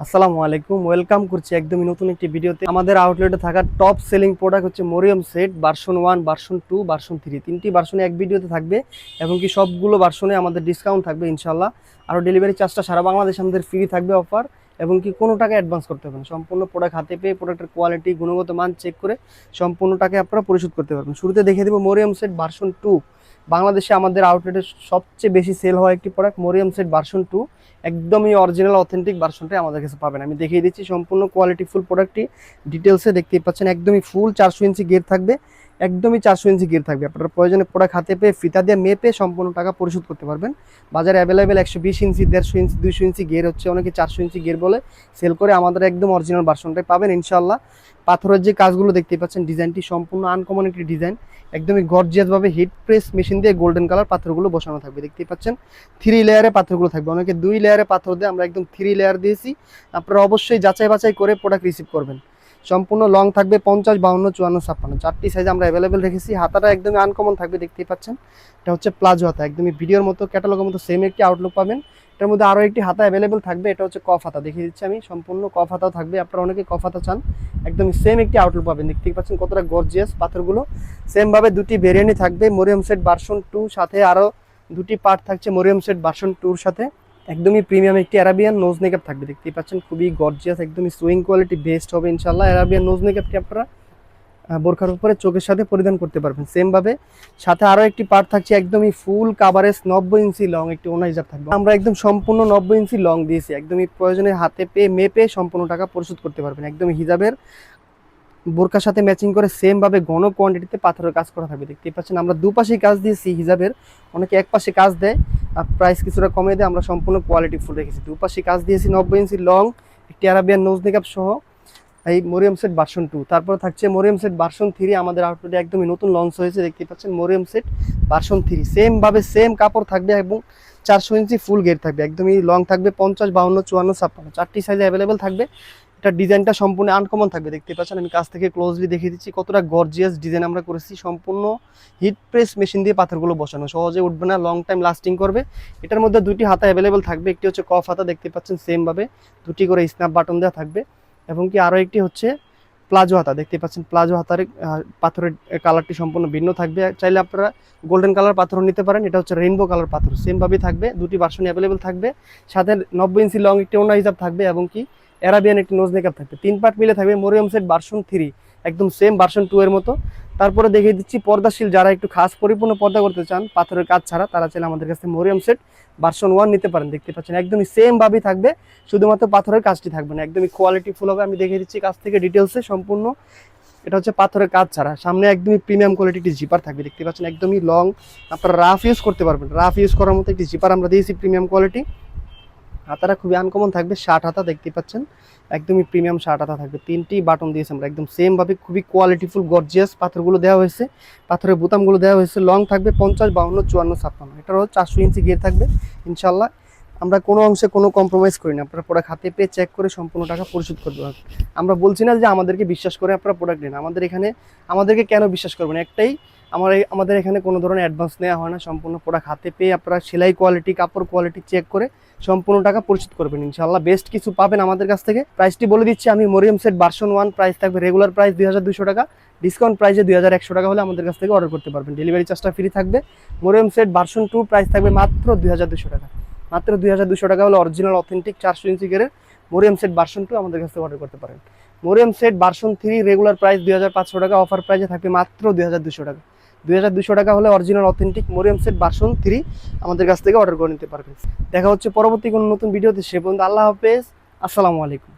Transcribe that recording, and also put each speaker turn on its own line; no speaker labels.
আসসালামু আলাইকুম ওয়েলকাম করছি একদমই নতুন একটি ভিডিওতে। আমাদের আউটলেটে থাকা টপ সেলিং প্রোডাক্ট হচ্ছে Maryam set version one version two version three তিনটি ভার্সনে এক ভিডিওতে থাকবে এবং কি সবগুলো ভার্সনে আমাদের ডিসকাউন্ট থাকবে ইনশাল্লাহ আরও ডেলিভারি চার্জটা সারা বাংলাদেশে আমাদের ফ্রি থাকবে অফার এবং কি কোনো টাকা অ্যাডভান্স করতে পারবেন সম্পূর্ণ প্রোডাক্ট হাতে পেয়ে প্রোডাক্টের কোয়ালিটি গুণগত মান চেক করে সম্পূর্ণ টাকা আপনারা পরিশোধ করতে পারবেন। শুরুতে দেখে দেবো মোরিয়াম সেট ভার্সন টু বাংলাদেশে আমাদের আউটলেটে সবচেয়ে বেশি সেল হওয়া একটি product Maryam set version two একদমই অরিজিনাল অথেন্টিক ভার্সনটাই আমাদের কাছে পাবেন। আমি দেখিয়ে দিচ্ছি, সম্পূর্ণ কোয়ালিটি ফুল প্রোডাক্টটি ডিটেলসে দেখতেই পাচ্ছেন, একদমই ফুল চারশো ইঞ্চি গেট থাকবে। একদমই চারশো ইঞ্চি গিয়ার থাকবে। আপনারা প্রয়োজনে প্রোডাক্ট হাতে পেয়ে, ফিতা দিয়ে মেপে সম্পূর্ণ টাকা পরিশোধ করতে পারবেন। বাজারে অ্যাভেলেবেল একশো বিশ ইঞ্চি, দেড়শো ইঞ্চি, দুইশো ইঞ্চি গিয়ার হচ্ছে, অনেকে চারশো ইঞ্চি গিয়ার বলে সেল করে আমাদের একদম অরিজিনাল ভার্সনটাই পাবেন ইনশাল্লাহ পাথরের যে কাজগুলো দেখতে পাচ্ছেন, ডিজাইনটি সম্পূর্ণ আনকমন একটি ডিজাইন একদমই গর্জিয়াসভাবে হিট প্রেস মেশিন দিয়ে গোল্ডেন কালার পাথরগুলো বসানো থাকবে। দেখতেই পাচ্ছেন থ্রি লেয়ারে পাথরগুলো থাকবে। অনেকে দুই লেয়ারে পাথর দিয়ে আমরা একদম থ্রি লেয়ার দিয়েছি। আপনারা অবশ্যই যাচাই বাছাই করে প্রোডাক্ট রিসিভ করবেন। সম্পূর্ণ লং থাকবে পঞ্চাশ, বাউন্ন, চুয়ান্ন, ছাপ্পান্ন। চারটি সাইজ আমরা অ্যাভেলেবেল রেখেছি। হাতাটা একদমই আনকমন থাকবে, দেখতেই পাচ্ছেন। এটা হচ্ছে প্লাজো হাতা। একদমই ভিডিওর মতো ক্যাটালগের মতো সেম একটি আউটলুক পাবেন। এটার মধ্যে আরও একটি হাতা অ্যাভেলেবেল থাকবে। এটা হচ্ছে কফ হাতা। দেখিয়ে দিচ্ছি আমি, সম্পূর্ণ কফ হাতাও থাকবে। আপনারা অনেকে কফ হাতা চান। একদমই সেম একটি আউটলুক পাবেন। দেখতেই পাচ্ছেন কতটা গর্জিয়াস পাথরগুলো। সেমভাবে দুটি ভেরিয়েন্টই থাকবে। মরিয়াম সেট ভার্সন টু সাথে আরও দুটি পার্ট থাকছে মরিয়াম সেট ভার্সন টুর সাথে। একদমই প্রিমিয়াম একটি অ্যারাবিয়ান নোজ মেকআপ থাকবে। দেখতেই পাচ্ছেন, খুবই গর্জিয়াস একদমই সুইং কোয়ালিটি বেস্ট হবে ইনশাল্লাহ অ্যারাবিয়ান নোজ মেকআপটি আপনারা বোরখার উপরে চোখের সাথে পরিধান করতে পারবেন। সেমভাবে সাথে আরও একটি পার্ট থাকছে, একদমই ফুল কাভারেজ নব্বই ইঞ্চি লং একটি ওনা হিসাব থাকবে। আমরা একদম সম্পূর্ণ নব্বই ইঞ্চি লং দিয়েছি। একদমই প্রয়োজনে হাতে পেয়ে, মেপে সম্পূর্ণ টাকা পরিশোধ করতে পারবেন। একদমই হিজাবের বোরকার সাথে ম্যাচিং করে সেম ভাবে ঘন কোয়ান্টিটিতে পাথরের কাজ করা থাকবে। দেখতেই পাচ্ছেন, আমরা দুপাশেই কাজ দিয়েছি হিজাবের। অনেকে এক পাশে কাজ দেয়, আর প্রাইস কিছুটা কমে দেয়, আমরা সম্পূর্ণ কোয়ালিটি ফুল রেখেছি। দুপাশে কাজ দিয়েছি নব্বই ইঞ্চি লং একটি আরাবিয়ান নোজ মেকআপ সহ, এই মরিয়াম সেট ভার্সন টু তারপর থাকছে মরিয়াম সেট ভার্সন থ্রি আমাদের আউটলেটে একদমই নতুন লঞ্চ হয়েছে দেখতে পাচ্ছেন Maryam set version three same ভাবে সেম কাপড় থাকবে এবং চারশো ইঞ্চি ফুল গেট থাকবে, একদমই লং থাকবে পঞ্চাশ, বাউন্ন, চুয়ান্ন, ছাপ্পান্ন। চারটি সাইজে অ্যাভেলেবেল থাকবে। এটা ডিজাইনটা সম্পূর্ণ আনকমন থাকবে দেখতে পাচ্ছেন? আমি কাছ থেকে ক্লোজলি দেখিয়ে দিচ্ছি কতটা গর্জিয়াস ডিজাইন আমরা করেছি। সম্পূর্ণ হিট প্রেস মেশিন দিয়ে পাথরগুলো বসানো। সহজে উঠবে না লং টাইম লাস্টিং করবে। এটার মধ্যে দুটি হাতা অ্যাভেলেবেল থাকবে, একটি হচ্ছে কফ হাতা, দেখতে পাচ্ছেন সেম ভাবে। দুটি করে স্ন্যাপ বাটন দেওয়া থাকবে। এবং কি আরও একটি হচ্ছে প্লাজো হাতা, দেখতে পাচ্ছেন প্লাজো হাতার পাথরের কালারটি সম্পূর্ণ ভিন্ন থাকবে। চাইলে আপনারা গোল্ডেন কালার পাথর নিতে পারেন, এটা হচ্ছে রেইনবো কালার পাথর। সেমভাবেই থাকবে, দুটি ভার্সন অ্যাভেলেবেল থাকবে। সাথে নব্বই ইঞ্চি লং একটি ওনা হিসাব থাকবে এবং কি অ্যারাবিয়ান একটি নোজ মেকআপ থাকবে। তিন পার্ট মিলে থাকবে মোরিয়াম সেট ভার্সন থ্রি একদম সেম ভার্সন টু এর মতো। তারপরে দেখিয়ে দিচ্ছি পর্দাশীল, যারা একটু খাস পরিপূর্ণ পর্দা করতে চান, পাথরের কাজ ছাড়া, তারা চাইলে আমাদের কাছে মোরিয়াম সেট ভার্সন ওয়ান নিতে পারেন। দেখতে পাচ্ছেন, একদমই সেম ভাবেই থাকবে, শুধুমাত্র পাথরের কাজটি থাকবে না, একদমই কোয়ালিটি ফুল হবে। আমি দেখিয়ে দিচ্ছি কাছ থেকে ডিটেলসে সম্পূর্ণ। এটা হচ্ছে পাথরের কাজ ছাড়া। সামনে একদমই প্রিমিয়াম কোয়ালিটি একটি জিপার থাকবে। দেখতে পাচ্ছেন, একদমই লং আপনারা রাফ ইউজ করতে পারবেন। রাফ ইউজ করার মতো একটি জিপার আমরা দিয়েছি প্রিমিয়াম কোয়ালিটি হাতাটা খুবই আনকমন থাকবে শার্ট হাতা দেখতে পাচ্ছেন। একদমই প্রিমিয়াম শার্ট হাতা থাকবে। তিনটি বাটন দিয়েছে আমরা, একদম সেমভাবে খুবই কোয়ালিটিফুল গর্জিয়াস পাথরগুলো দেওয়া হয়েছে। পাথরের বোতামগুলো দেওয়া হয়েছে লং থাকবে পঞ্চাশ, বাউন্ন, চুয়ান্ন, ছাপ্পান্ন। এটারও চারশো ইঞ্চি গিয়ে থাকবে ইনশাল্লাহ আমরা কোনো অংশে কোনো কম্প্রোমাইজ করি না। আপনারা প্রোডাক্ট হাতে পেয়ে চেক করে সম্পূর্ণ টাকা পরিশোধ পারবেন আমরা বলছি না যে আমাদেরকে বিশ্বাস করে আপনারা প্রোডাক্ট নিন। আমাদের এখানে, আমাদেরকে কেন বিশ্বাস করবেন? একটাই, আমার আমাদের এখানে কোনো ধরনের অ্যাডভান্স নেওয়া হয় না। সম্পূর্ণ প্রোডাক্ট হাতে পেয়ে আপনারা সেলাই কোয়ালিটি কাপড় কোয়ালিটি চেক করে সম্পূর্ণ টাকা পরিশোধ করবেন ইনশাল্লাহ বেস্ট কিছু পাবেন আমাদের কাছ থেকে। প্রাইসটি বলে দিচ্ছি, আমি Maryam set version one price থাকবে রেগুলার প্রাইস দুই হাজার দুশো টাকা ডিসকাউন্ট প্রাইসে দুই হাজার একশো টাকা হলে আমাদের কাছ থেকে অর্ডার করতে পারবেন। ডেলিভারি চার্জটা ফ্রি থাকবে। Maryam set version two price থাকবে মাত্র দুই হাজার দুশো টাকা। মাত্র দুই হাজার দুশো টাকা হলে অরিজিনাল অথেন্টিক চারশো ইঞ্চি গেরের মরিয়াম সেট ভার্সন টু আমাদের কাছ থেকে অর্ডার করতে পারেন। Maryam set version three regular price দুই পাঁচশো টাকা অফার প্রাইসে থাকবে মাত্র দুই হাজার দুশো টাকা। দুই হাজার দুশো টাকা হলে original authentic Maryam set version three আমাদের কাছ থেকে অর্ডার করে নিতে পারবেন। দেখা হচ্ছে পরবর্তী কোনো নতুন ভিডিওতে, সে পর্যন্ত আল্লাহ হাফেজ। আসসালামু আলাইকুম।